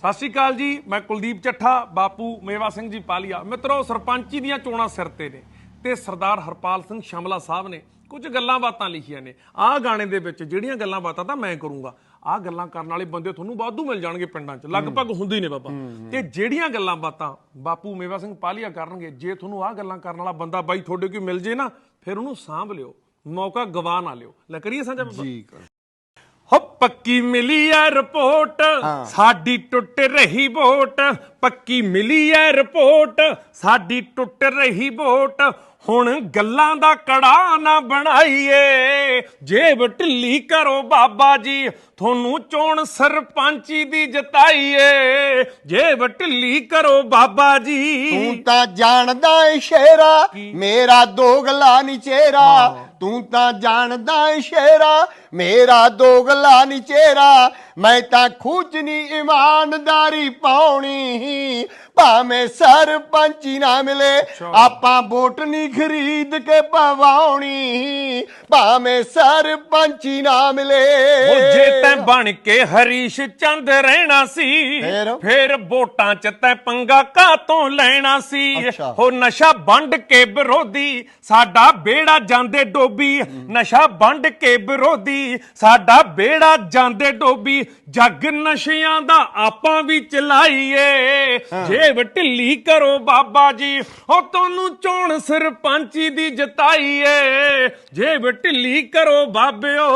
ਸਤਿ ਸ਼੍ਰੀ ਅਕਾਲ ਜੀ ਮੈਂ ਕੁਲਦੀਪ ਚੱਠਾ ਬਾਪੂ ਮੇਵਾ ਸਿੰਘ ਜੀ ਪਾਲੀਆ। ਮਿੱਤਰੋ ਸਰਪੰਚੀ ਦੀਆਂ ਚੋਣਾਂ ਸਿਰ ਤੇ ਨੇ ਤੇ ਸਰਦਾਰ ਹਰਪਾਲ ਸਿੰਘ ਸ਼ਮਲਾ ਸਾਹਿਬ ਨੇ ਕੁਝ ਗੱਲਾਂ ਬਾਤਾਂ ਲਿਖੀਆਂ ਨੇ। ਆਹ ਗਾਣੇ ਦੇ ਵਿੱਚ ਜਿਹੜੀਆਂ ਗੱਲਾਂ ਬਾਤਾਂ ਤਾਂ ਮੈਂ ਕਰੂੰਗਾ ਆਹ ਗੱਲਾਂ ਕਰਨ ਵਾਲੇ ਬੰਦੇ ਤੁਹਾਨੂੰ ਵਾਧੂ ਮਿਲ ਜਾਣਗੇ ਪਿੰਡਾਂ 'ਚ ਲਗਭਗ ਹੁੰਦੇ ਹੀ ਨੇ ਬਾਬਾ। ਤੇ ਜਿਹੜੀਆਂ ਗੱਲਾਂ ਬਾਤਾਂ ਬਾਪੂ ਮੇਵਾ ਸਿੰਘ ਪਾਲੀਆ ਕਰਨਗੇ ਜੇ ਤੁਹਾਨੂੰ ਆਹ ਗੱਲਾਂ ਕਰਨ ਵਾਲਾ ਬੰਦਾ ਬਾਈ ਤੁਹਾਡੇ ਕੋਈ ਮਿਲ ਜੇ ਨਾ ਫਿਰ ਉਹਨੂੰ ਸਾਂਭ ਲਿਓ ਮੌਕਾ ਗਵਾ ਨਾ ਲਿਓ। ਲੈ ਕਰੀਏ ਸਾਂਝਾ ਬਾਬਾ? ਜੀ ਹੋ ਪੱਕੀ ਮਿਲੀ ਐ ਰਿਪੋਰਟ ਸਾਡੀ ਟੁੱਟ ਰਹੀ ਵੋਟ। ਪੱਕੀ ਮਿਲੀ ਐ ਰਿਪੋਰਟ ਸਾਡੀ ਟੁੱਟ ਰਹੀ ਵੋਟ ਹੁਣ ਗੱਲਾਂ ਦਾ ਕੜਾ ਨਾ ਬਣਾਈਏ ਜੇਬ ਢਿੱਲੀ ਕਰੋ ਬਾਬਾ ਜੀ ਤੁਹਾਨੂੰ ਚੋਣ ਸਰਪੰਚੀ ਦੀ ਜਿਤਾਈਏ। ਜੇਬ ਢਿੱਲੀ ਕਰੋ ਬਾਬਾ ਜੀ। ਤੂੰ ਤਾਂ ਜਾਣਦਾ ਏ ਸ਼ੇਰਾ ਮੇਰਾ ਦੋਗਲਾ ਨੀ ਚਿਹਰਾ ਤੂੰ ਤਾਂ ਜਾਣਦਾ ਏ ਸ਼ੇਰਾ ਮੇਰਾ ਦੋਗਲਾ ਨੀ ਚਿਹਰਾ ਮੈਂ ਤਾਂ ਖੂਚਨੀ ਇਮਾਨਦਾਰੀ ਪਾਉਣੀ। ਭਾਵੇਂ ਸਰਪੰਚੀ ਨਾ ਮਿਲੇ ਆਪਾਂ ਵੋਟ ਨਹੀਂ ਖਰੀਦ ਕੇ ਪਵਾਉਣੀ। ਭਾਵੇਂ ਸਰਪੰਚੀ ਨਾ ਮਿਲੇ। ਉਹ ਜੇ ਤੈਂ ਬਣ ਕੇ ਹਰੀਸ਼ ਚੰਦ ਰਹਿਣਾ ਸੀ ਫੇਰ? ਫੇਰ ਵੋਟਾਂ ਚ ਤੈਂ ਪੰਗਾ ਕਾਤੋਂ ਲੈਣਾ ਸੀ? ਅੱਛਾ। ਹੋ ਨਸ਼ਾ ਵੰਡ ਕੇ ਵਿਰੋਧੀ ਸਾਡਾ ਬੇੜਾ ਜਾਂਦੇ ਡੋਬੀ। ਨਸ਼ਾ ਵੰਡ ਕੇ ਵਿਰੋਧੀ ਸਾਡਾ ਬੇੜਾ ਜਾਂਦੇ ਡੋਬੀ। ਜੱਗ ਨਸ਼ਿਆਂ ਦਾ ਆਪਾਂ ਵੀ ਚਲਾਈਏ। ਜੇਬ ਢਿੱਲੀ ਕਰੋ ਬਾਬਾ ਜੀ। ਹੋ ਤੁਹਾਨੂੰ ਚੋਣ ਸਰਪੰਚੀ ਦੀ ਜਿਤਾਈਏ ਜੇਬ ਢਿੱਲੀ ਕਰੋ ਬਾਬਿਓ।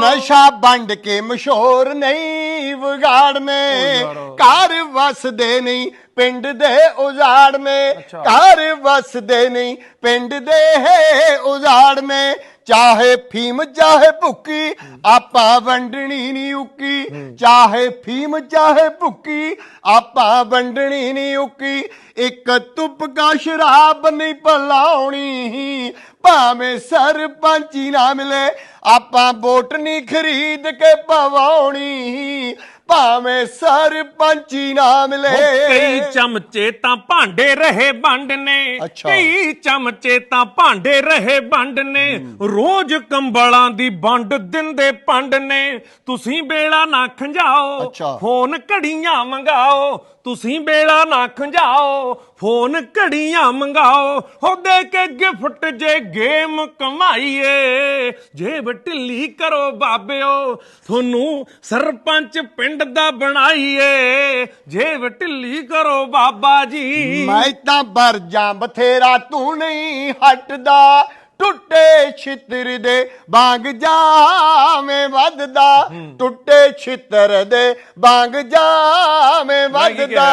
ਨਸ਼ਾ ਵੰਡ ਕੇ ਮਸ਼ਹੂਰ ਨਹੀਂ ਵਿਗਾੜਨੇ। ਘਰ ਵਸਦੇ ਨਹੀਂ ਪਿੰਡ ਦੇ ਉਜਾੜਨੇ। ਘਰ ਵਸਦੇ ਨਹੀਂ ਪਿੰਡ ਦੇ ਉਜਾੜਨੇ। ਚਾਹੇ ਫੀਮ, ਚਾਹੇ ਭੁੱਕੀ, ਆਪਾਂ ਵੰਡਣੀ ਨਹੀਂ ਉੱਕੀ। ਚਾਹੇ ਫੀਮ, ਚਾਹੇ ਭੁੱਕੀ, ਆਪਾਂ ਵੰਡਣੀ ਨਹੀਂ ਉੱਕੀ। ਇੱਕ ਤੁਪਕਾ ਸ਼ਰਾਬ ਨਹੀਂ ਪਲਾਉਣੀ, ਭਾਵੇਂ ਸਰਪੰਚੀ ਨਾ ਮਿਲੇ, ਆਪਾਂ ਵੋਟ ਨਹੀਂ ਖਰੀਦ ਕੇ ਪਵਾਉਣੀ। ਭਾਵੇਂ ਸਰਪੰਚੀ ਨਾ ਮਿਲੇ ਉਹ ਕਈ ਚਮਚੇ ਤਾਂ ਭਾਂਡੇ ਰਹੇ ਵੰਡ ਨੇ। ਅੱਛਾ। ਕਈ ਚਮਚੇ ਤਾਂ ਭਾਂਡੇ ਰਹੇ ਵੰਡ ਨੇ। ਰੋਜ਼ ਕੰਬਲਾਂ ਦੀ ਵੰਡ ਦਿੰਦੇ ਪੰਡ ਨੇ। ਤੁਸੀਂ ਬੇੜਾ ਨਾ ਖੰਜਾਓ ਅੱਛਾ। ਫੋਨ ਘੜੀਆਂ ਮੰਗਾਓ। ਤੁਸੀਂ ਬੇੜਾ ਨਾ ਖੰਜਾਓ ਫੋਨ ਘੜੀਆਂ ਮੰਗਾਓ। ਹੋ ਦੇ ਕੇ ਗਿਫਟ ਜੇ ਗੇਮ ਕਮਾਈਏ। ਜੇਬ ਢਿੱਲੀ ਕਰੋ ਬਾਬਿਓ। ਤੁਹਾਨੂੰ ਸਰਪੰਚ ਪਿੰਡ ਦਾ ਬਣਾਈਏ ਜੇਬ ਢਿੱਲੀ ਕਰੋ ਬਾਬਾ ਜੀ। ਮੈਂ ਤਾਂ ਬਰ ਜਾਂ ਬਥੇਰਾ ਤੂੰ ਨਹੀਂ ਹਟਦਾ ਟੁੱਟੇ ਛਿੱਤਰ ਦੇ ਬਾਗ ਜਾਵੇਂ ਵੱਧਦਾ। ਟੁੱਟੇ ਛਿੱਤਰ ਦੇ ਬਾਗ ਜਾਵੇਂ ਵੱਧਦਾ?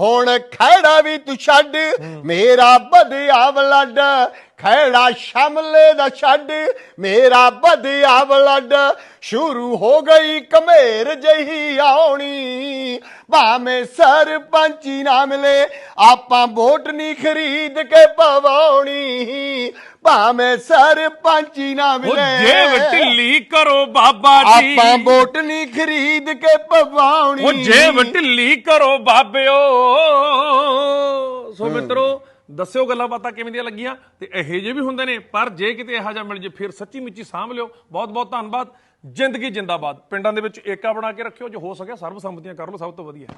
ਹੁਣ ਖੜਾ ਵੀ ਤੂੰ ਛੱਡ ਮੇਰਾ ਬਧਿਆ ਵਲੱਡ ਖੜਾ ਸ਼ਮਲੇ ਦਾ ਛੱਡ ਮੇਰਾ ਬਧਿਆ ਵਲੱਡ। ਸ਼ੁਰੂ ਹੋ ਗਈ ਕਮੇਰ ਜਹੀ ਆਉਣੀ। ਭਾਵੇਂ ਸਰਪੰਚੀ ਨਾ ਮਿਲੇ ਆਪਾਂ ਵੋਟ ਨਹੀਂ ਖਰੀਦ ਕੇ ਪਵਾਉਣੀ। ਭਾਵੇਂ ਸਰਪੰਚੀ ਨਾ ਉਹ ਮਿਲੇ। ਜੇਬ ਢਿੱਲੀ ਕਰੋ ਬਾਬਾ ਜੀ। ਆਪਾਂ ਵੋਟ ਨਹੀਂ ਖਰੀਦ ਕੇ ਪਵਾਉਣੀ। ਉਹ ਜੇਬ ਢਿੱਲੀ ਕਰੋ ਬਾਬਿਓ। ਸੋ ਮਿੱਤਰੋ ਦੱਸਿਓ ਗੱਲਾਂ ਬਾਤਾਂ ਕਿਵੇਂ ਦੀਆਂ ਲੱਗੀਆਂ ਤੇ ਇਹੋ ਜਿਹੇ ਵੀ ਹੁੰਦੇ ਨੇ। ਪਰ ਜੇ ਕਿਤੇ ਇਹੋ ਜਿਹਾ ਮਿਲ ਜੇ, ਫਿਰ ਸੱਚੀ ਮਿੱਚੀ ਸਾਂਭ ਲਿਓ। ਬਹੁਤ ਬਹੁਤ ਧੰਨਵਾਦ। ਜ਼ਿੰਦਗੀ ਜਿੰਦਾਬਾਦ। ਪਿੰਡਾਂ ਦੇ ਵਿੱਚ ਏਕਾ ਬਣਾ ਕੇ ਰੱਖਿਓ। ਜੋ ਹੋ ਸਕਿਆ ਸਰਬਸੰਮਤੀਆਂ ਕਰ ਲਓ। ਸਭ ਤੋਂ ਵਧੀਆ।